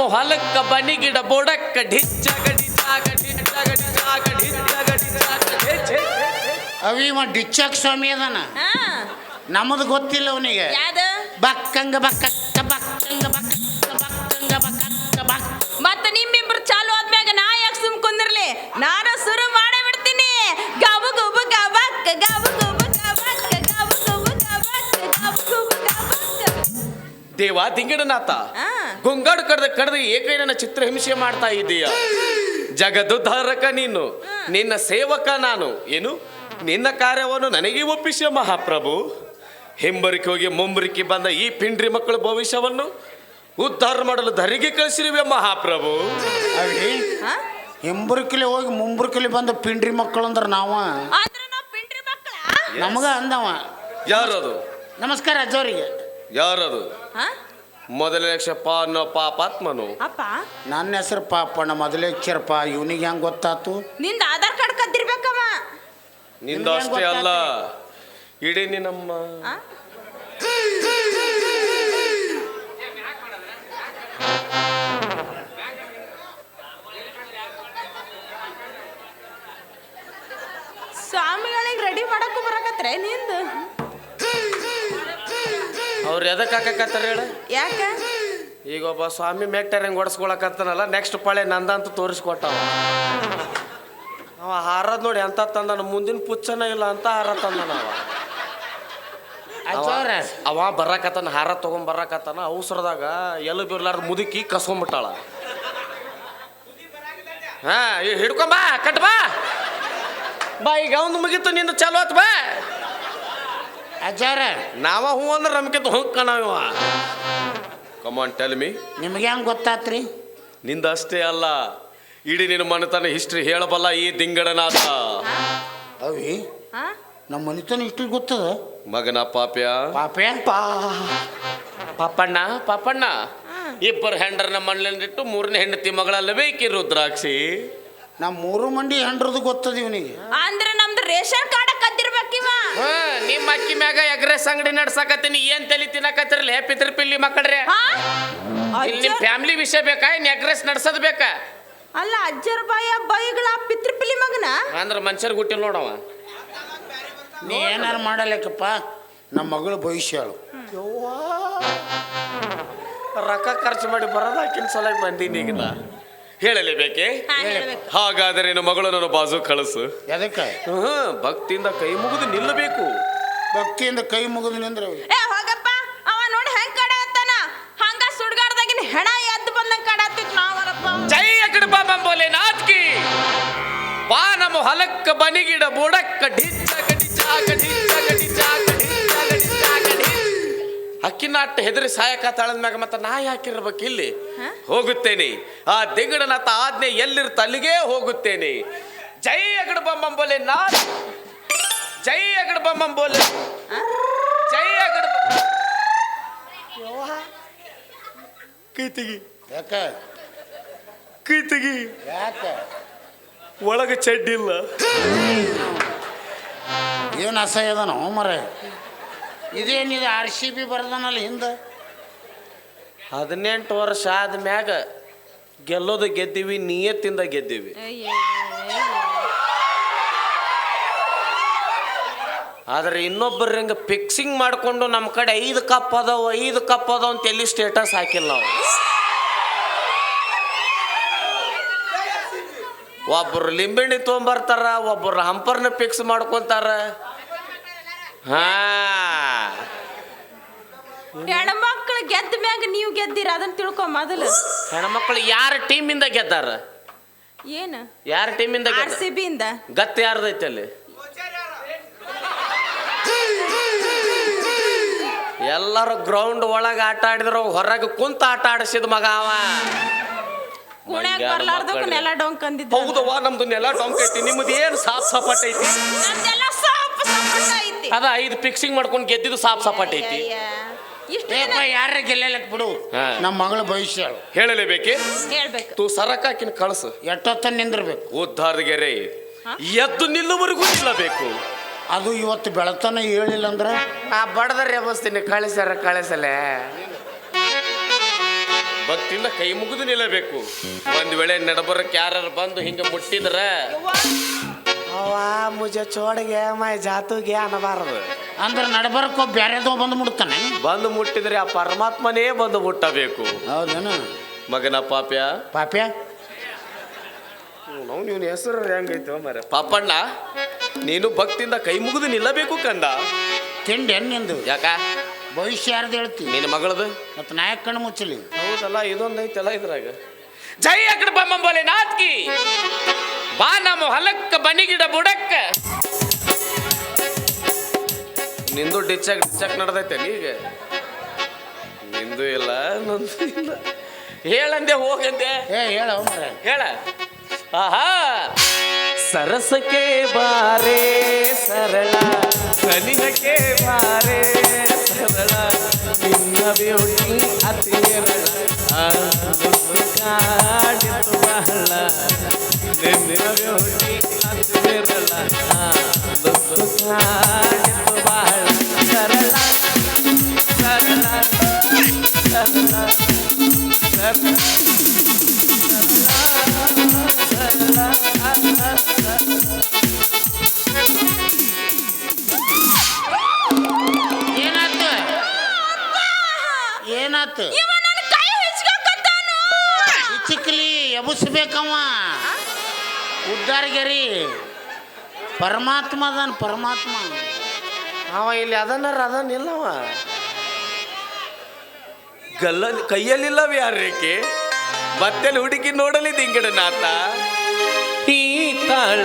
ನಮ್ಮ ಹೊಲಕ್ಕ ಬನಿಗಿಡ ಗಿಡ ಬೋಡಕ್ಕ ಡಿಚ್ಚ. ಅವಿ ಇವ ಡಿಚ್ಚಾಕ್ ಸ್ವಾಮಿ ಅದಾನ? ಹಾ. ನಮ್ಮದು ಗೊತ್ತಿಲ್ಲ ಅವನಿಗೆ. ಯಾವ್ದು? ಬಕ್ಕಂಗ ಬಕ್ಕಕ್ಕ ಬಕ್ಕಂಗ ಬಕ್ಕಕ್ಕ ಬಕ್ಕಂಗ ಬಕ್ಕಕ್ಕ ಬಕ್ ಮತ್ತ ನಿಮ್ಮಿಬ್ರು ಚಾಲು ಆದ್ಮ್ಯಾಗ ನಾ ಯಾಕೆ ಸುಮ್ ಕುಂದಿರ್ಲಿ? ನಾನು ಶುರು ಮಾಡೇ ಬಿಡ್ತೀನಿ. ಗಬ ಗುಬ ಗಬಕ್ ಗಬ ಗುಬ ಗಬಕ್ ಗಬ ಗುಬ ಗಬಕ್ ಗಬ ಗುಬ ಗಬಕ್ ದೇವಾ ದಿಂಗಡನಾಥ. ಆ ಗುಂಗಾಡು ಕಡ್ದ ಕಡ್ದ ಏಕೈನ ಚಿತ್ರಹಿಂಸೆ ಮಾಡ್ತಾ ಇದ್ದೀಯ. ಜಗದುದ್ಧಾರಕ ನೀನು ನಿನ್ನ ಸೇವಕ ನಾನು. ಏನು? ನಿನ್ನ ಕಾರ್ಯವನ್ನು ನನಗೆ ಒಪ್ಪಿಸ ಮಹಾಪ್ರಭು. ಹಿಂಬರಿಕೆ ಹೋಗಿ ಮುಂಬರಿಕೆ ಬಂದ ಈ ಪಿಂಡ್ರಿ ಮಕ್ಕಳ ಭವಿಷ್ಯವನ್ನು ಉದ್ಧಾರ ಮಾಡಲು ಧರಿಗೆ ಕಳಿಸಿರುವೆ ಮಹಾಪ್ರಭು. ಅಲ್ರಿ? ಹಾ? ಹಿಂಬುರ್ಕಿಲಿ ಹೋಗಿ ಮುಂಬರ್ಕಲಿ ಬಂದ ಪಿಂಡ್ರಿ ಮಕ್ಕಳು ಅಂದ್ರೆ ನಾವ? ಆದ್ರ ನಾವ್ ಪಿಂಡ್ರಿ ಮಕ್ಕಳ? ನಮಗ ಅಂದವ. ಯಾರದು? ನಮಸ್ಕಾರ ಅಜ್ಜವರಿಗೆ ಯಾರದು? ಹಾ? ಮೊದಲನೇ ಕ್ಷಪ ಅನ್ನೋ ಪಾಪಾತ್ಮನು ಅಪ್ಪ. ನನ್ನ ಹೆಸರು ಪಾಪಣ್ಣ ಮೊದಲೇಕ್ಷರಪ್ಪ ಇವನಿಗೆ ಹೆಂಗ್ ಗೊತ್ತಾತು? ನಿಂದ ಆಧಾರ್ ಕಾರ್ಡ್ ಕದ್ದಿರ್ಬೇಕವ. ನಿಂದ ಅಷ್ಟೇ ಅಲ್ಲ. ಇಡೀ ನಿನ್ನಮ್ಮ. ಆ? ಸ್ವಾಮಿಗಳಿಗೆ ರೆಡಿ ಮಾಡಕ್ಕೂ ಬರಕತ್ರೆ ನಿಂದು? ಅವ್ರು ಎದಕ್ಕೆ ಹಾಕಕತ್ತಾರ ಹೇಳ? ಯಾಕ? ಈಗ ಒಬ್ಬ ಸ್ವಾಮಿ ಮೆಟ್ಟರ್ ಹೆಂಗೆ ಓಡಿಸ್ಕೊಳಕತ್ತಾನಲ್ಲ ನೆಕ್ಸ್ಟ್ ಪಾಳೆ ನಂದಂತ ತೋರಿಸ್ಕೊಟ್ಟವ. ಅವ ಹಾರದ್ ನೋಡಿ ಅಂತ ತಂದನ ಮುಂದಿನ ಪುಚ್ಚನ ಇಲ್ಲ ಅಂತ ಹಾರ ತಂದನ ಅವ. ಅವ ಬರಕತ್ತಾನ ಹಾರ ತಗೊಂಡ್ ಬರಕತ್ತಾನ ಅವಸರದಾಗ ಎಲ್ಲ ಬಿರ್ಲಾರ್ದ ಮುದುಕಿ ಕಸ್ಕೊಂಡ್ಬಿಟ್ಟಾಳ ಹಾ ಹಿಡ್ಕೊಂಬಾ ಕಟ್ಬಾ ಕಟ್ ಬಾ. ಬಾ ಈಗ ಅವ್ನು ಮುಗೀತು ನಿನ್ನ ಚಲೋತ್ ಆತ್ ಬಾ. ಅಜ್ಜವ್ರ ನಾವ ಹೂ ಅಂದ್ರೆ ನಮ್ಗಿಂತ ಹೊಂಕ್ ಕಮಾನ್ ಟೆಲ್ ಮಿ ನಿಮ್ಗೆ ಹೆಂಗೆ ಗೊತ್ತಾತ್ರಿ? ನಿಂದ ಅಷ್ಟೇ ಅಲ್ಲ ಇಡೀ ನಿನ್ನ ಮನೆತನ ಹಿಸ್ಟ್ರಿ ಹೇಳಬಲ್ಲ ಈ ದಿಂಗಡನಾದ. ಅವಿ ಆ? ನಮ್ಮ ಮನಿತನ ಇಷ್ಟು ಗೊತ್ತದ? ಮಗನ ಪಾಪ್ಯ. ಪಾಪೆ ಪಾ. ಪಾಪಣ್ಣ ಪಾಪಣ್ಣ. ಇಬ್ಬರು ನಮ್ಮ ಮಣ್ಣಲ್ಲಿಟ್ಟು ಮೂರನೇ ಹೆಂಡತಿ ಮಗಳಲ್ಲ ಬೇಕಿ ರುದ್ರಾಕ್ಷಿ ನಮ್ಮ ಮೂರು ಮಂದಿ ಹೆಂಡ್ರದ್ದು ಗೊತ್ತದ ಇವನಿಗೆ. ಅಂದ್ರೆ ನಮ್ದು ರೇಷನ್ ಕಾರ್ಡ್ ಕದ್ದಿರ್ಬೇಕಿವ ಹಾ ನಿಮ್ಮ ಅಕ್ಕಿ ಮ್ಯಾಗ ಎಗ್ರೆಸ್ ಅಂಗಡಿ ನಡ್ಸಾಕತ್ತೀನಿ. ಏನ್ ತಲಿ ತಿನ್ನಕತ್ತಿರಲಿ? ಪಿತೃ ಪಿಲ್ಲಿ ಮಕ್ಕಳ್ರೆ. ಹಾ? ಇಲ್ಲಿ ನಿಮ್ ಫ್ಯಾಮಿಲಿ ವಿಷಯ ಬೇಕಾ? ಇನ್ ಎಗ್ರೆಸ್ ನಡ್ಸೋದ್ ಬೇಕಾ? ಅಲ್ಲ ಅಜ್ಜರ ಬಾಯ ಬೈಗಳ ಪಿತೃಪಿಲಿ ಮಗನ? ಅಂದ್ರ ಮನುಷ್ಯರ್ ಗುಟ್ಟಿಲ್ ನೋಡವ ನೀ ಏನಾರು ಮಾಡಲೇಕಪ್ಪ ನಮ್ಮ ಮಗಳು ಭವಿಷ್ಯಳು ರೊಕ್ಕ ಖರ್ಚು ಮಾಡಿ ಬರೋದಾಕಿನ ಸಲ ಬಂದೀನಿ ಈಗ ನಾ. ಹೇಳಲೇಬೇಕೆ? ಹಾ, ಹೇಳ್ಬೇಕು. ಹಾಗಾದರೆ ನಿನ್ನ ಮಗಳು ನನ್ನ ಬಾಜು ಕಳಿಸು. ಎದಕ್ಕೆ? ಹ್ಮ್ ಭಕ್ತಿಯಿಂದ ಕೈ ಮುಗಿದು ನಿಲ್ಲಬೇಕು. ಭಕ್ತಿಯಿಂದ ಕೈ ಮುಗಿದು ನಿಂದ್ರೆ ಏ ಹೋಗಪ್ಪ. ಅವ ನೋಡಿ ಹೆಂಗ್ ಕಡೆ ಅತ್ತಾನ ಹಂಗ ಸುಡ್ಗಾಡ್ದಾಗಿನ ಹೆಣ ಎದ್ದು ಬಂದಂಗ ಕಡತ್ತಿತ್ ನಾವರಪ್ಪ ಜೈ ಅಕಡ ಬಾಬಾ ಬೋಲೆ ನಾತ್ಕಿ ಬಾ ನಮ್ಮ ಹೊಲಕ್ಕ ಬನಿಗಿಡ ಬುಡಕ್ಕ ಡಿಚ್ಚಕ ಡಿಚಾಕ ಡಿಚ್ಚಕ ಡಿಚಾಕ ಡಿಚ್ಚಕ ಡಿಚಾಕ ಡಿ ಅಕ್ಕಿನಾಟ ಹೆದರಿ ಸಾಯಕ ಮ್ಯಾಗ ಮತ್ತ ನಾ ಯಾಕಿರ್ಬೇಕು ಇಲ್ಲಿ? ಹೋಗುತ್ತೇನೆ. ಆ ದಿಗಡನಾಥ ಆಜ್ಞೆ ಎಲ್ಲಿರ್ತ ಅಲ್ಲಿಗೆ ಹೋಗುತ್ತೇನೆ. ಜೈ ಅಗಡ ಬೊಲೆ ನಾ ಜೈ ಅಗಡ ಬೊಲೆ. ಜೈ ಅಗಡ ಕೀತಿಗಿ ಯಾಕ? ಯಾಕೆ ಯಾಕ? ಒಳಗೆ ಚಡ್ಡಿಲ್ಲ. ಏನು ಅಸಹ್ಯ ಅದನೋ ಮರ? ಇದೇನಿದೆ ಆರ್ ಸಿ ಬಿ ಬರ್ದನಲ್ಲ ಹಿಂದೆ? ಹದಿನೆಂಟು ವರ್ಷ ಆದ್ಮ್ಯಾಗ ಗೆಲ್ಲೋದು ಗೆದ್ದೀವಿ ನಿಯತ್ತಿಂದ ಗೆದ್ದೀವಿ. ಆದ್ರೆ ಇನ್ನೊಬ್ಬರ ಹಿಂಗೆ ಫಿಕ್ಸಿಂಗ್ ಮಾಡಿಕೊಂಡು ನಮ್ಮ ಕಡೆ ಐದು ಕಪ್ ಅದಾವ ಐದು ಕಪ್ ಅದಾವ ಅಂತ ಎಲ್ಲಿ ಸ್ಟೇಟಸ್ ಹಾಕಿಲ್ಲ ನಾವು. ಒಬ್ಬರು ಲಿಂಬಿಣಿ ತೊಗೊಂಬರ್ತಾರ ಒಬ್ಬರು ಹಂಪರ್ನ ಫಿಕ್ಸ್ ಮಾಡ್ಕೊಂತಾರ. ಹಾ. ಹೆಣ್ಮಕ್ಳು ಗೆದ್ದ ಮ್ಯಾಗ ನೀವು ಗೆದ್ದಿರ? ಅದನ್ನ ತಿಳ್ಕೊ ಮೊದಲು. ಹೆಣ್ಮಕ್ಳು ಯಾರ ಟೀಮಿಂದ ಗೆದ್ದಾರ? ಏನು? ಯಾರ ಟೀಮಿಂದ ಆರ್ ಸಿ ಬಿ ಇಂದ ಗತ್ತ ಯಾರ್ದೈತೆ ಅಲ್ಲಿ? ಎಲ್ಲರೂ ಗ್ರೌಂಡ್ ಒಳಗೆ ಆಟ ಆಡಿದ್ರು ಹೊರಗೆ ಕುಂತ ಆಟ ಆಡಿಸಿದ ಮಗ ಅವ. ಕುಣ್ಯಾಗ ಬರ್ಲಾರ್ದಕ್ಕ. ನೆಲ ಡೊಂಕ್ ಅಂದಿದ್ದ ಹೌದವ್ವ ನಮ್ದು ನೆಲ ಡೊಂಕ್ ಐತಿ ನಿಮ್ದು ಏನು ಸಾಫ್ ಸಪಾಟ್ ಐತಿ? ನಮ್ದೆಲ್ಲ ಸಾಪ್ ಸಪಟ ಐತಿ. ಅದ ಐದು ಫಿಕ್ಸಿಂಗ್ ಮಾಡ್ಕೊಂಡು ಗೆದ್ದಿದ್ದು ಸಾಫ್ ಸಪಾಟ್ ಐತಿ. ಇಷ್ಟು ಏಪ್ಪ ಯಾರ ಗೆಲ್ಲಲಕ್ಕೆ ಬಿಡು. ಹಾ. ನಮ್ಮ ಮಗಳ ಭವಿಷ್ಯಳು ಹೇಳಲೇಬೇಕೆ? ಹೇಳ್ಬೇಕು ತೂ ಸರಕಾಕಿನ ಕಳಸು. ಎಷ್ಟೊತ್ತ ನಿಂದಿರ್ಬೇಕು. ಉದ್ದಾರಗೆರೆ ಎದ್ದು ನಿಲ್ಲುವರೆಗೂ ನಿಲ್ಲಬೇಕು. ಅದು ಇವತ್ತು ಬೆಳತನ ಹೇಳಿಲ್ಲ ಅಂದ್ರೆ? ನಾ ಬಡದರ್ ಎಬ್ಬಸ್ತೀನಿ ಕಳಿಸ್ಯಾರ ಕಳಿಸಲೇ. ಭಕ್ತಿಯಿಂದ ಕೈ ಮುಗಿದು ನಿಲ್ಲಬೇಕು. ಒಂದ್ ವೇಳೆ ನಡಬರಕ್ಕೆ ಯಾರು ಬಂದು ಹಿಂಗೆ ಮುಟ್ಟಿದ್ರ ಅವ ಮುಜ ಚೋಡಿಗೆ ಮೈ ಜಾತುಗೆ ಅನ್ನಬಾರದು ಅಂದ್ರೆ ನಡಬರ್ಕೊ ಬ್ಯಾರೆದೋ ಬಂದು ಮುಟ್ತಾನೆ? ಬಂದು ಮುಟ್ಟಿದ್ರೆ ಆ ಪರಮಾತ್ಮನೇ ಬಂದು ಮುಟ್ಟಬೇಕು. ಹೌದೇನು? ಮಗನ ಪಾಪ್ಯ? ಪಾಪ್ಯ? ನಾವು ಹೆಸರು ಹೆಂಗೈತೋ ಮರ ಪಾಪಣ್ಣ ನೀನು ಭಕ್ತಿಯಿಂದ ಕೈ ಮುಗಿದು ನಿಲ್ಲಬೇಕು ಕಂದ. ತಿಂಡಿ ನಿಂದು? ಯಾಕ? ಭವಿಷ್ಯ ಯಾರ್ದು ಹೇಳ್ತೀನಿ ನಿನ್ನ ಮಗಳದು? ಮತ್ತೆ ನಾಯಕ್ ಕಣ್ಣು ಮುಚ್ಚಲಿ? ಹೌದಲ್ಲ ಇದೊಂದು ಐತಲ್ಲ ಇದ್ರಾಗ. ಜೈ ಅಕಡ ಬಮ್ಮಂಬೋಲೆ ನಾತ್ಕಿ ಬಾ ನಮ್ಮ ಹೊಲಕ್ಕ ಬನಿಗಿಡ ಬುಡಕ್ಕ. ನಿಂದು ಡಿಚ್ ಡಿಚಕ್ ನಡ್ದೈತೆ ಈಗ. ನಿಂದು ಇಲ್ಲ ನಂದು ಇಲ್ಲ. ಹೇಳಂದೆ ಹೋಗಂದೆ ಏ ಹೇಳ ಹೇಳ. ಆಹಾ. ಸರಸಕ್ಕೆ ಬಾರೆ ಸರಳ. ಕನಿಹಕ್ಕೆ ಬಾರೆ ಸರಳ. ನಿನ್ನ ಬ್ಯೂಟಿ ಅತಿ ಕಾಡಿತು ಬಹಳ. ನಿನ್ನ ಬ್ಯೂಟಿ ಅತಿ ಏನಾತು ಇವ ನನ್ನ ಕೈ ರೀ ಚಿಕ್ಕಲಿ ಎಬಸ್ಬೇಕವ ಉದ್ದಾರಗೆರಿ. ಪರಮಾತ್ಮ ಅದನ್ ಪರಮಾತ್ಮ. ಅವ ಇಲ್ಲಿ ಅದನ್ನಾರ ಅದನ್ನಿಲ್ಲವ ಗಲ್ಲ ಕೈಯಲ್ಲಿಲ್ಲವ ಯಾರೇಕೆ ಮತ್ತೆ ಹುಡುಕಿ ನೋಡಲಿ ದಿಂಗಡ ನಾತ ಈ ತಾಳ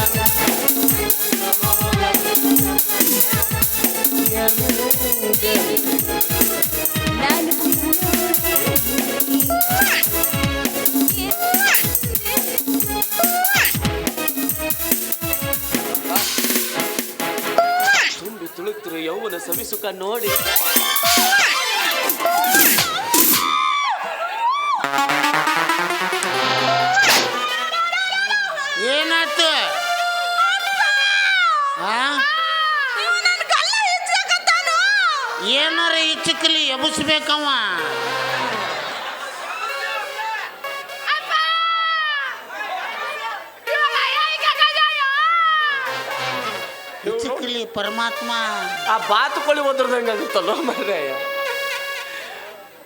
canores. ಚಿಕ್ಕಲಿ ಪರಮಾತ್ಮ. ಆ ಬಾತುಕೋಳಿ ಒದ್ರದಂಗ ಆಗುತ್ತಲ್ಲ ಮರ್ರೆ.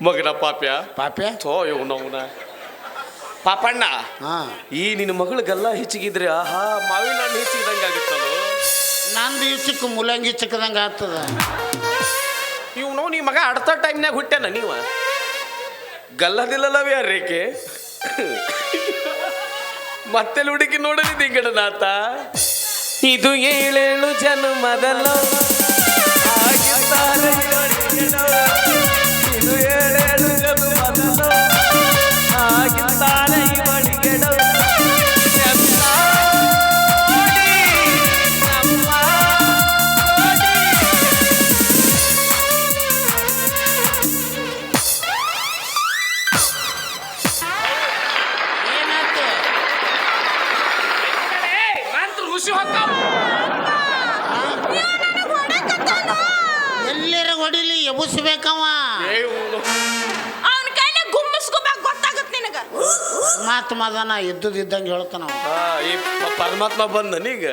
ಮಗನ ಪಾಪ್ಯ? ಪಾಪ್ಯ? ಥೋ ಇವನವನ ಪಾಪಣ್ಣ ಹಾಂ. ಈ ನಿನ್ನ ಮಗಳಿಗೆಲ್ಲ ಹೆಚ್ಚಿಗಿದ್ರೆ ಆಹಾ ಮಾವಿನ ಹಣ್ಣು ಹೆಚ್ಚಿದಂಗ ಆಗುತ್ತಲ್ಲ? ನಂದು ಈ ಚಿಕ್ಕ ಮುಲಂಗಿ ಚಿಕ್ಕದಂಗೆ ಆಗ್ತದ. ಇವ್ ನೋವು ನೀ ಮಗ ಅಡ್ತ ಟೈಮ್ನಾಗ ಹುಟ್ಟ್ಯಾನ ನೀವ? ಗಲ್ಲದಿಲ್ಲಲ್ಲವೇ ರೇಖೆ? ಮತ್ತೆ ಹುಡುಕಿ ನೋಡಲಿ ದಿಗಡನಾಥ ಇದು ಏಳೇಳು ಜನ್ಮದಲ್ಲ. ಆಗಿದ್ದಾರೆ ಪರಮಾತ್ಮ ಅದಾನ ಇದ್ದುದಿದ್ದಂಗೆ ಹೇಳ್ತಾನ ಆ, ಈ ಪ- ಪರಮಾತ್ಮ ಬಂದ ನೀಗ.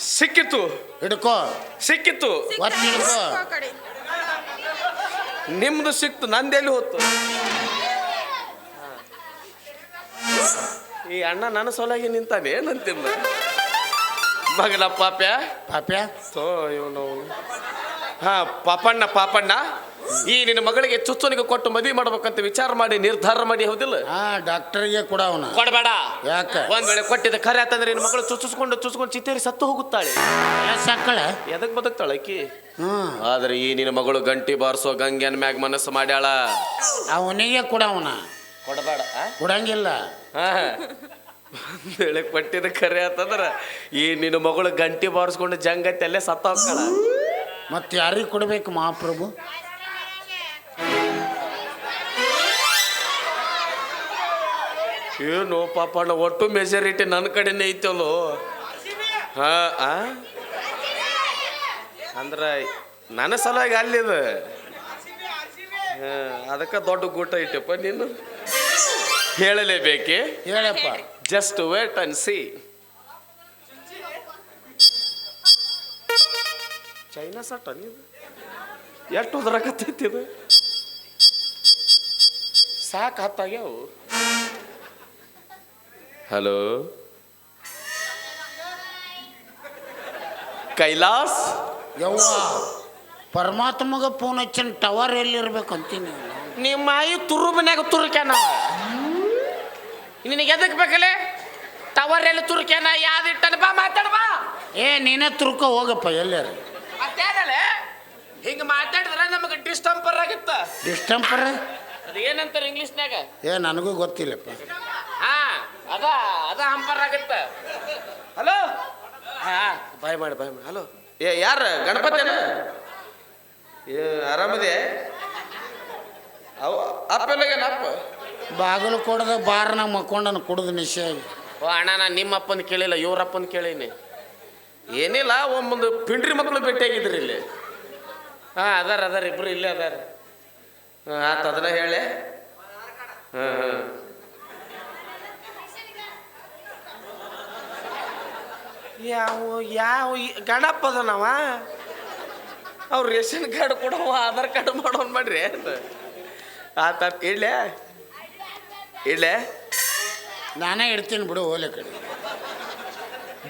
ಸಿಕ್ಕಿತ್ತು ಹಿಡ್ಕೋ. ಸಿಕ್ಕಿತ್ತು ಒತ್ತಿ ಹಿಡ್ಕೋ. ಆ ಕಡೆ. ನಿಮ್ದು ಸಿಕ್ತು ನಂದೆಲ್ಲಿ ಹೋತು? ಈ ಅಣ್ಣ ನನ್ನ ಸೊಲಾಗಿ ನಿಂತಾನೆ ಏನಂತಿಲ್ಲ ಮಗನ ಪಾಪ್ಯ? ಪಾಪ್ಯ? ಸೋ ಇವನು ಹಾ ಪಾಪಣ್ಣ ಪಾಪಣ್ಣ. ಈ ನಿನ್ನ ಮಗಳಿಗೆ ಚುಚ್ಚುನಿಗೆ ಕೊಟ್ಟು ಮದುವೆ ಮಾಡ್ಬೇಕಂತ ವಿಚಾರ ಮಾಡಿ ನಿರ್ಧಾರ ಮಾಡಿ ಹೌದಿಲ್ಲ? ಹಾ ಡಾಕ್ಟರ್ಗೆ ಕೂಡ ಅವನ. ಕೊಡಬೇಡ. ಯಾಕ? ಒಂದ್ ವೇಳೆ ಕೊಟ್ಟಿದ್ದ ಖರೆ ಆತಂದ್ರೆ ನಿನ್ನ ಮಗಳು ಚುಚ್ಚಿಸ್ಕೊಂಡು ಚುಚ್ಕೊಂಡು ಚಿತ್ತೇರಿ ಸತ್ತು ಹೋಗುತ್ತಾಳೆ. ಸಕ್ಕಳ. ಎದಕ್ ಬದುಕ್ತಾಳೆ ಅಕ್ಕಿ ಹ್ಮ್. ಆದ್ರೆ ಈ ನಿನ್ನ ಮಗಳು ಗಂಟಿ ಬಾರಿಸೋ ಗಂಗೆನ್ ಮ್ಯಾಗ ಮನಸ್ಸು ಮಾಡ್ಯಾಳ. ಅವನಿಗೆ ಕೂಡ ಅವನ. ಕೊಡಬೇಡ ಕೊಡಂಗಿಲ್ಲ. ಹೇಳಿ ಕೊಟ್ಟಿದ್ದ ಖರೆ ಆತಂದ್ರ ಈ ನಿನ್ನ ಮಗಳು ಗಂಟಿ ಬಾರಿಸ್ಕೊಂಡು ಜಂಗತ್ತೆ ಅಲ್ಲೇ ಸತ್ತ ಹೋಗ್ತಾಳ. ಮತ್ತೆ ಯಾರಿಗೆ ಕೊಡ್ಬೇಕು ಮಹಾಪ್ರಭು? ಏನು ಪಾಪ ಅಣ್ಣ ಒಟ್ಟು ಮೆಜಾರಿಟಿ ನನ್ನ ಕಡೆನೇ ಐತಲ್ಲೋ? ಹಾ ಅಂದ್ರೆ ಅಂದ್ರ ನನ್ನ ಸಲುವಾಗಿ ಅಲ್ಲಿದ ಅದಕ್ಕೆ ದೊಡ್ಡ ಗೂಟ ಇಟ್ಟಪ್ಪ ನೀನು. ಹೇಳಲೇಬೇಕೆ? ಹೇಳಪ್ಪ. ಜಸ್ಟ್ ವೇಟ್ ಅಂಡ್ ಸಿ ಚೈನಾ ಸಟ್ಟ ಇದು? ಎಷ್ಟು ಉದ್ರಕತ್ತೈತಿ ಇದು? ಸಾಕು ಹತ್ತಾಗ್ಯಾವು. ಹಲೋ ಕೈಲಾಸ್? ಯವ್ವ ಪರಮಾತ್ಮಗ ಫೋನ್ ಹಚ್ಚಿನ ಟವರ್ ಎಲ್ಲಿರ್ಬೇಕು ಅಂತೀನಿ ನಿಮ್ಮ ಆಯಿ ತುರು ಮನ್ಯಾಗ ತುರುಕ್ಯಾನ? ನಿನಗೆ ಎದಕ್ ಬೇಕಲೆ? ಟವರ್ ಎಲ್ಲಿ ತುರುಕ್ಯಾನ? ಯಾವ್ದು ಇಟ್ಟನ? ಬಾ ಮಾತಾಡ ಬಾ. ಏ ನೀನೇ ತುರುಕ ಹೋಗಪ್ಪ ಎಲ್ಲಾರ ಮತ್ತೇನಲೆ ಹಿಂಗೆ ಮಾತಾಡಿದ್ರೆ ನಮಗೆ ಡಿಸ್ಟಂಪರ್ ಆಗುತ್ತ. ಡಿಸ್ಟಂಪರ್ ಅದು ಏನಂತಾರೆ ಇಂಗ್ಲೀಷ್ನಾಗ ಏ ನನಗೂ ಗೊತ್ತಿಲ್ಲಪ್ಪ. ಅದ ಅದ ಹಂಪರ್ ಆಗತ್ತ. ಹಲೋ? ಹಾ ಬಾಯ್ ಮಾಡಿ ಬಾಯ್ ಮಾಡಿ. ಹಲೋ? ಏ ಯಾರ? ಗಣಪತಿನ? ಏ ಆರಾಮದೆ? ಅವ ಅಪ್ಪೆಲ್ಲಗೇನ ಅಪ್ಪ? ಬಾಗಿಲು ಕೊಡದ ಬಾರ್ನಾಗ ಮಕ್ಕೊಂಡನ ಕುಡ್ದು ನಿಶ್ಚಯ ಓ ಅಣ್ಣ ನಾನು ನಿಮ್ಮ ಅಪ್ಪನ ಕೇಳಿಲ್ಲ ಇವ್ರ ಅಪ್ಪನ ಕೇಳೀನಿ. ಏನಿಲ್ಲ ಒಮ್ಮೊಂದು ಪಿಂಡ್ರಿ ಮಕ್ಕಳು ಭೇಟಿಯಾಗಿದ್ರಿ ಇಲ್ಲಿ. ಹಾಂ ಅದಾರ ಅದಾರ ಇಬ್ರು ಇಲ್ಲೇ ಅದಾರ. ಹಾಂ ಆತ ಅದನ್ನ ಹೇಳಿ. ಹಾಂ ಹಾಂ. ಯಾವ ಯಾವ ಅದನವ ಅವ್ರು ರೇಷನ್ ಕಾರ್ಡ್ ಕೊಡವ ಆಧಾರ್ ಕಾರ್ಡ್ ಮಾಡೋನ್ ಮಾಡ್ರಿ. ಆತ ಇಡ್ಲೆ? ಇಡ್ಲೆ? ನಾನೇ ಇಡ್ತೀನಿ ಬಿಡು ಓಲೆ ಕಡೆ.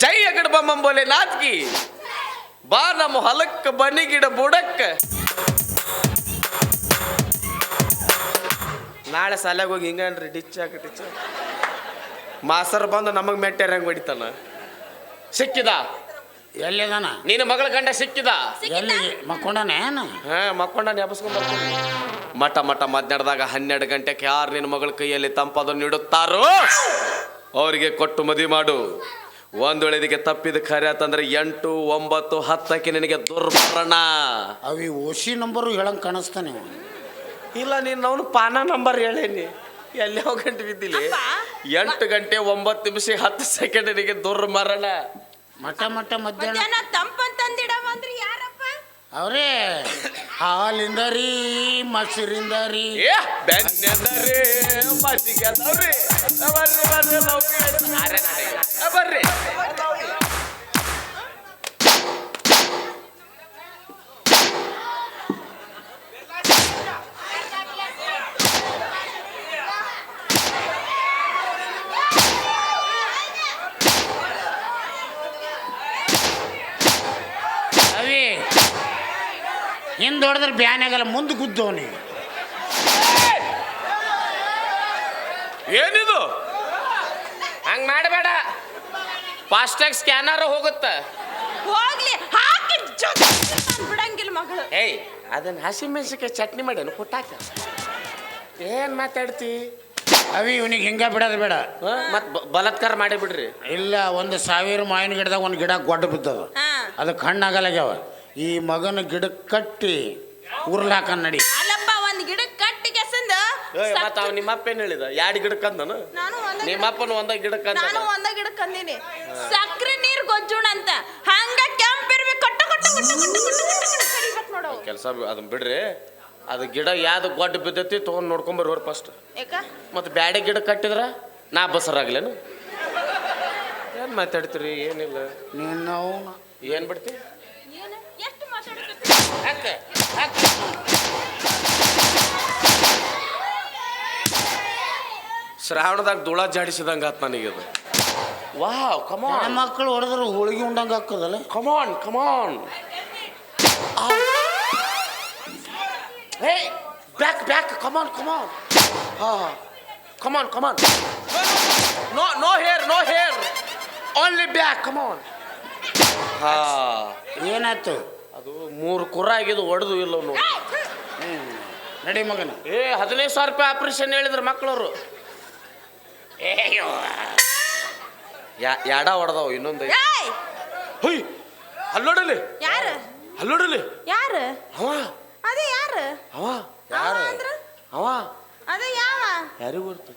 ಜೈ ಅಗಡ ಬಂಬೋಲೆ ನಾತ್ಕಿ ಬಾ ನಮ್ಮ ಹೊಲಕ್ಕ ಬನ್ನಿಗಿಡ ಬುಡಕ್ಕ ನಾಳೆ ಸಾಲಾಗ ಹೋಗಿ ಹಿಂಗನ್ರಿ ಡಿಚ್ ಹಾಕಿ ಡಿಚ್ ಮಾಸರ್ ಬಂದು ನಮಗೆ ಮೆಟ್ಟ್ಯಾರ ಹೆಂಗ್ ಹೊಡಿತಾನ. ಸಿಕ್ಕಿದ? ಎಲ್ಲಿದಾನ? ನಿನ್ನ ಮಗಳ ಗಂಡ ಸಿಕ್ಕಿದ? ಎಲ್ಲಿ? ಮಕ್ಕೊಂಡನ ಏನು? ಹಾ ಮಕ್ಕೊಂಡ ನೆಪಸ್ಕೊಂಡ್ ಬರ್ತೀನಿ. ಮಠ ಮಠ ಮಧ್ಯಾಹ್ನದಾಗ ಹನ್ನೆರಡು ಗಂಟೆಗೆ ಯಾರು ನಿನ್ನ ಮಗಳ ಕೈಯಲ್ಲಿ ತಂಪದನ್ನು ನೀಡುತ್ತಾರೋ ಅವರಿಗೆ ಕೊಟ್ಟು ಮದುವೆ ಮಾಡು. ಒಂದು ವೇಳೆ ಇದಕ್ಕೆ ತಪ್ಪಿದ ಖರೆ ಅಂತಂದ್ರೆ ಎಂಟು ಒಂಬತ್ತು ಹತ್ತಕ್ಕೆ ನಿನಗೆ ದುರ್ಮರಣ. ಅವಿ ಓಸಿ ನಂಬರು ಹೇಳಂಗೆ ಕಾಣಿಸ್ತಾನೆ. ಇಲ್ಲ ನೀನು ಅವನು ಪಾನ ನಂಬರ್ ಹೇಳೇನಿ. ಎಲ್ಲಿ ಯಾವ ಗಂಟೆ ಬಿದ್ದಿಲ್ಲ ಅಪ್ಪ, ಎಂಟು ಗಂಟೆ ಒಂಬತ್ತು ನಿಮಿಷ ಹತ್ತು ಸೆಕೆಂಡಿಗೆ ದುರ್ಮರಣ ಮಠ ಮಠ ಮಧ್ಯಾಹ್ನ. ಮಧ್ಯಾಹ್ನ ತಂಪಂತಂದಿಡವ ಅಂದ್ರೆ ಯಾರಪ್ಪ? ಅವರೇ ಹಾಲಿಂದ ರೀ ಮೊಸರಿಂದ ರೀ ಏ ಬೆನ್ನೆದರಿ ಮಜ್ಜಿಗೆ ಅದಾವ್ರಿ ಬರ್ರಿ ಬರ್ರಿ ಲೌಕಿ ಅರೆ ನಾರೆ. ಆ, ಬರ್ರಿ ಅವಿ ಹಿಂದ್ ಬ್ಯಾನ್ ಆಗಲ್ಲ ಮುಂದೆ ಗುದ್ದವನಿ ಏನಿದು? ಹಂಗ ಮಾಡಬೇಡ. ಫಾಸ್ಟ್ಯಾಗ್ ಸ್ಕ್ಯಾನರ್ ಹೋಗುತ್ತೆ. ಹೋಗ್ಲಿ ಹಾಕಿ ಬಿಡಂಗಿಲ್ಲ ಮಗಳು. ಏಯ್ ಅದನ್ನ ಹಸಿಮೆಣಸಿಕಾಯಿ ಚಟ್ನಿ ಮಾಡ್ಯಾನು ಕೊಟ್ಟಾಕ. ಏನ್ ಮಾತಾಡ್ತಿ? ಅವಿ ಇವನಿಗೆ ಹಿಂಗ ಬಿಡೋದು ಬೇಡ. ಮತ್ತೆ ಬಲತ್ಕಾರ ಮಾಡಿ ಬಿಡ್ರಿ. ಇಲ್ಲ ಒಂದು ಸಾವಿರ ಮಾವಿನ ಗಿಡದಾಗ ಒಂದು ಗಿಡ ಗೊಡ್ಡ ಬಿದ್ದದ. ಅದು ಅದಕ್ಕೆ ಹಣ್ಣಾಗಲ್ಲಾಗ್ಯಾವ ಈ ಮಗನ ಗಿಡ ಕಟ್ಟಿ ಉರ್ಲಾಕ ನಡಿ. ಅಲ್ಲಪ್ಪ ಒಂದ್ ಗಿಡ ಕಟ್ಟಿ ಕೆಸಂದ ಮತ್ತ ಅವ್ ನಿಮ್ಮಪ್ಪ ಏನ್ ಹೇಳಿದ? ಎರಡು ಗಿಡಕ್ಕೆ ಅಂದನು ನಾನು ಒಂದ ನಿಮ್ಮ ಅಪ್ಪನ ಒಂದ ಗಿಡಕ್ಕೆ ಅಂದ ನಾನು ಒಂದ ಗಿಡಕ್ಕೆ ಅಂದಿನಿ ಸಕ್ರೆ ನೀರ್ ಗೊಜ್ಜುಣ ಅಂತ. ಹಂಗ ಕೆಂಪಿರ್ಬೇಕು ಕೊಟ್ಟ ಕೊಟ್ಟ ಕೊಟ್ಟ ಕೊಟ್ಟ ಕೊಟ್ಟ ಕೊಟ್ಟ ಕಡಿಬೇಕು ಕೆಲಸ ಅದನ್ನ ಬಿಡ್ರಿ. ಅದು ಗಿಡ ಯಾವ್ದು ಗೊಡ್ಡ ಬಿದ್ದೈತಿ ತಗೊಂಡ್ ನೋಡ್ಕೊಂಡ್ ಬರೋರು ಫಸ್ಟ್ ಯಾಕ? ಮತ್ತೆ ಬ್ಯಾಡೆ ಗಿಡ ಕಟ್ಟಿದ್ರ ನಾ ಬಸರಾಗ್ಲೇನು? ಏನ್ ಮಾತಾಡ್ತೀರಿ? ಏನಿಲ್ಲ. ನೀನು ನಾವು ಏನ್ ಬಿಡ್ತಿ? ಹಾಕ ಹಾಕ ಶ್ರಾವಣದಾಗ ದುಳ ಜಾಡಿಸಿದಂಗ ಆತ್ ನನಗಿದು ವಾವ್ ಕಮಾನ್ ಮಕ್ಕಳು ಹೊಡೆದ್ರೆ ಹೋಳಿಗೆ ಉಂಡಂಗೆ ಹಾಕೋದಲ್ಲ? Come on come on hey back back come on come on ಹಾ. Come on come on no no here no here only back come on ಹಾ ಏನಾಯ್ತು? ಅದು ಮೂರು ಕುರ ಆಗಿದ್ದು ಒಡೆದು ಇಲ್ಲ ನೋಡಿ ನಡಿ ಮಗನ. ಏ ಹದಿನೈದು ಸಾವಿರ ರೂಪಾಯಿ ಆಪರೇಷನ್ ಹೇಳಿದ್ರು ಮಕ್ಕಳವರು ಯಾ ಯಾಡ ಹೊಡೆದವು ಇನ್ನೊಂದು ಹುಯ್ ಅಲ್ಲೋಡಲಿ ಯಾರು? ಅಲ್ಲೋಡಲಿ ಯಾರು? ಅವ. ಅದೇ ಯಾರು? ಅವ. ಯಾರು? ಅಂದ್ರ? ಅವ. ಅದೇ ಯಾವ? ಯಾರಿಗೂ ಗೊತ್ತು?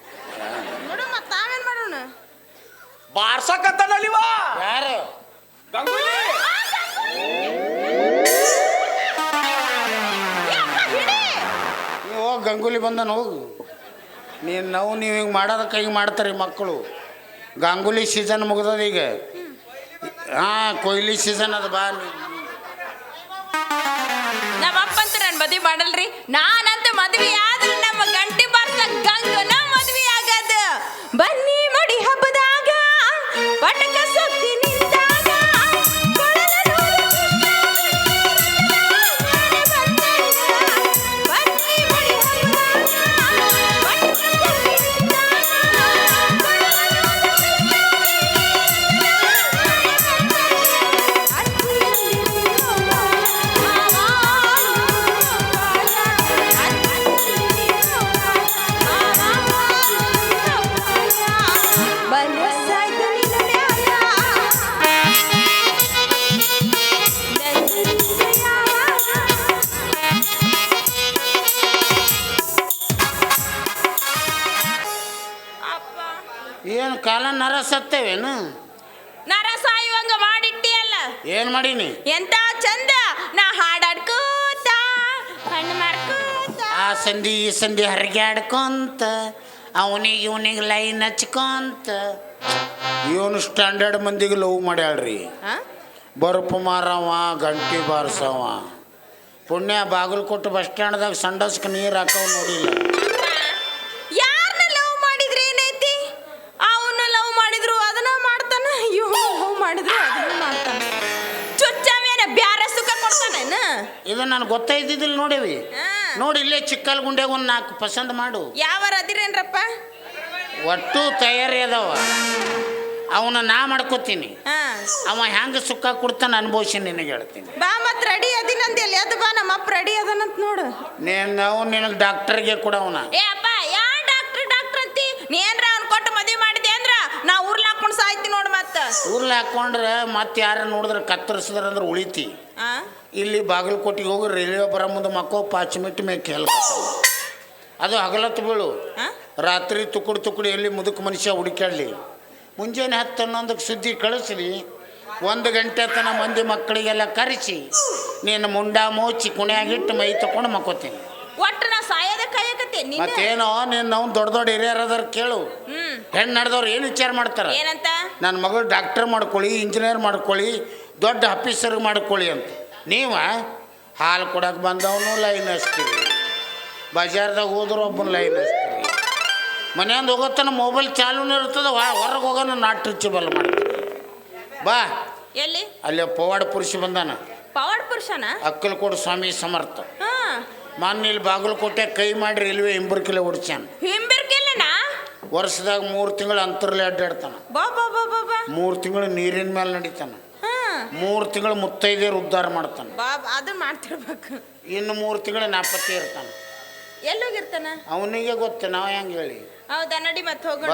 ನೋಡು ಮತ್ತ ನಾವೇನ್ ಮಾಡೋಣ? ಬಾರ್ಸಕತ್ತಾನಲ್ಲಿವ ಯಾರು? ಗಂಗೂಲಿ. ಗಂಗೂಲಿ ಬಂದನು ಹೋಗು ನೀನು ನಾವು ನೀವು ಹಿಂಗೆ ಮಾಡೋದಕ್ಕೆ ಹಿಂಗೆ ಮಾಡ್ತಾರೆ ಮಕ್ಕಳು. ಗಂಗೂಲಿ ಸೀಸನ್ ಮುಗ್ದದ ಈಗ. ಹಾಂ ಕೊಯ್ಲಿ ಸೀಸನ್ ಅದು ಬಾ ನಮ್ಮ ಅಪ್ಪ ಅಂತ ನಾನು ಮದ್ವಿ ಮಾಡಲ್ರಿ? ನಾನಂತ ಮದ್ವೆ ಆದ್ರೆ ನಮ್ಮ ಗಂಟಿ ಬರ್ತ ಗಂಗನ ಮದ್ವಿ ಆಗದ. ಬನ್ನಿ ಮಡಿ ಹಬ್ಬದಾಗ ಪಟಕ ಏನು ಕಾಲ ನರ ಸತ್ತೇವೇನು ನರ ಸಾಯುವಂಗ ಮಾಡಿಟ್ಟಿಯಲ್ಲ. ಏನು ಮಾಡೀನಿ? ಎಂತ ಚಂದ? ನಾ ಹಾಡಾಡ್ಕೋತ ಕಣ್ಣು ಮಾಡ್ಕೋತ. ಆ ಸಂಧಿ ಈ ಸಂಧಿ ಹರಿಗ್ಯಾಡ್ಕೊಂತ ಅವನಿಗೆ ಇವನಿಗೆ ಲೈನ್ ಹಚ್ಕೊಂತ. ಇವನು ಸ್ಟ್ಯಾಂಡರ್ಡ್ ಮಂದಿಗೆ ಲವ್ ಮಾಡ್ಯಾಳ್ರಿ? ಬರುಪು ಮಾರವ ಗಂಟಿ ಬಾರಿಸವ. ಪುಣ್ಯ ಬಾಗಲಕೋಟೆ ಬಸ್ ಸ್ಟ್ಯಾಂಡ್ದಾಗ ಸಂಡಸ್ಕ ನೀರು ಹಾಕವ್ ನೋಡಿಲ್ಲ. ಮಾಡಿದ್ರು ಅದನ್ನ ಮಾಡ್ತಾನ ಬ್ಯಾರೆ ಸುಖ ಕೊಡ್ತಾನೇನ? ಇದು ನನಗೆ ಗೊತ್ತಾಯ್ತಿದ್ದಿಲ್ಲ ನೋಡೇವಿ. ನೋಡಿ ಇಲ್ಲೇ ಚಿಕ್ಕಲ್ ಗುಂಡ್ಯಾಗ ಒಂದು ನಾಲ್ಕು ಪಸಂದ್ ಮಾಡು. ಯಾವಾರ ಅದಿರೇನ್ರಪ್ಪ? ಒಟ್ಟು ತಯಾರಿ ಅದಾವ. ಅವನ ನಾ ಮಾಡ್ಕೋತೀನಿ. ಅವ ಹೆಂಗ ಸುಖ ಕೊಡ್ತಾನ ಅನುಭವಿಸಿ ನಿನಗೆ ಹೇಳ್ತೀನಿ. ಬಾ ಮತ್ ರೆಡಿ ಅದಿನಂತ ಎಲ್ಲಿ ಅದು ಬಾ ನಮ್ಮ ಅಪ್ಪ ರೆಡಿ ಅದನಂತ ನೋಡು. ನೀನು ನಾವು ನಿನಗೆ ಡಾಕ್ಟರ್ಗೆ ಕೊಡವನ ಏ ಅಪ್ಪ ಯಾ ಡಾಕ್ಟರ್ ಡಾಕ್ಟರ್ ಅಂತಿ? ನೀ ಏನ್ರ ಅವ್ನು ಕೊಟ್ಟು ಮದುವೆ ಮಾಡಿದೆ ಅಂದ್ರ ನಾ ಊರ್ಲ ಮತ್ತ ಹಾಕೊಂಡ್ರೆ ಮತ್ತೆ ಯಾರು ನೋಡಿದ್ರೆ ಕತ್ತರಿಸಿದ್ರೆ ಅಂದ್ರೆ ಉಳಿತಿ. ಇಲ್ಲಿ ಬಾಗಲಕೋಟೆಗೆ ಹೋಗಿ ರೈಲ್ವೆ ಬರೋ ಮುಂದೆ ಮಕ್ಕಳು ಪಾಚಿಮಿಟ್ಟು ಮೇಕೆ ಹೆಲ್ಪ್ ಅದು ಹಗಲತ್ತು ಬೀಳು. ರಾತ್ರಿ ತುಕುಡು ತುಕುಡಿ ಎಲ್ಲಿ ಮುದುಕ ಮನುಷ್ಯ ಹುಡುಕಾಡ್ಲಿ ಮುಂಜಾನೆ ಹತ್ತು ಹನ್ನೊಂದಕ್ಕೆ ಸುದ್ದಿ ಕಳಿಸ್ರಿ ಒಂದು ಗಂಟೆ ತನ ಮಂದಿ ಮಕ್ಕಳಿಗೆಲ್ಲ ಕರೆಸಿ. ನೀನು ಮುಂಡ ಮೋಚಿ ಕುಣಿಯಾಗಿಟ್ಟು ಮೈ ತಕೊಂಡು ಮಕ್ಕೋತೀನಿ. ಒಟ್ಟು ನಾ ಸಾಯೋದ ಕಾಯಕತ್ತೆ ನೀನು ಮತ್ತೇನೋ ನೀನು ನಾವು ದೊಡ್ಡ ದೊಡ್ಡ ಹಿರಿಯರದಾರ ಕೇಳು. ಹೆಣ್ಣು ನಡೆದವ್ರು ಏನು ವಿಚಾರ ಮಾಡ್ತಾರೆ? ಏನಂತ? ನನ್ನ ಮಗಳು ಡಾಕ್ಟರ್ ಮಾಡ್ಕೊಳ್ಳಿ ಇಂಜಿನಿಯರ್ ಮಾಡ್ಕೊಳ್ಳಿ ದೊಡ್ಡ ಆಫೀಸರ್ ಮಾಡ್ಕೊಳ್ಳಿ ಅಂತ. ನೀವು ಹಾಲು ಕೊಡಕ್ಕೆ ಬಂದವನು ಲೈನ್ ಹಚ್ತೀವಿ. ಬಜಾರ್ದಾಗ ಹೋದ್ರೆ ಒಬ್ಬನ ಲೈನ್ ಹಚ್ತೀವಿ. ಮನೆಯಿಂದ ಹೋಗೋತನ ಮೊಬೈಲ್ ಚಾಲೂನು ಇರ್ತದೆ ಹೊರಗೆ ಹೋಗೋಣ ನಾಟ್ ರಿಚಬಲ್ ಮಾಡ್ತೀವಿ ಬಾ. ಎಲ್ಲಿ? ಅಲ್ಲಿ ಪವಾಡ ಪುರುಷ ಬಂದಾನ. ಪವಾಡ ಪುರುಷನ? ಅಕ್ಕಲಕೋಡು ಸ್ವಾಮಿ ಸಮರ್ಥ. ಹಾ. ಮೊನ್ನೆ ಇಲ್ಲಿ ಬಾಗಲಕೋಟೆ ಕೈ ಮಾಡಿ ರೈಲ್ವೆ ಹಿಂಬರ್ಕಿಲೆ ಹೊಡ್ಸ್ಯಾನ ಹಿಂಬಿರ್ಕಿಲ್ಲನಾ ವರ್ಷದಾಗ ಮೂರು ತಿಂಗಳು ಅಂತರ್ಲಿ ಅಡ್ಡಾಡ್ತಾನ. ಬಾ ಬಾ ಬಾ ಬಾ ಮೂರು ತಿಂಗಳು ನೀರಿನ ಮೇಲೆ ನಡೀತಾನ. ಮೂರು ತಿಂಗಳು ಮುತ್ತೈದೆಯರು ಉದ್ಧಾರ ಮಾಡ್ತಾನ. ಬಾ ಮಾಡ್ತಿರ್ಬೇಕು. ಇನ್ನು ಮೂರು ತಿಂಗಳು ನಾಪತ್ತೆ ಇರ್ತಾನ. ಎಲ್ಲೋಗಿರ್ತಾನ? ಅವನಿಗೆ ಗೊತ್ತು ನಾವು ಹೆಂಗೆ ಹೇಳಿ. ಹೌದಾ ನಡಿ ಮತ್ತೆ ಹೋಗೋಣ.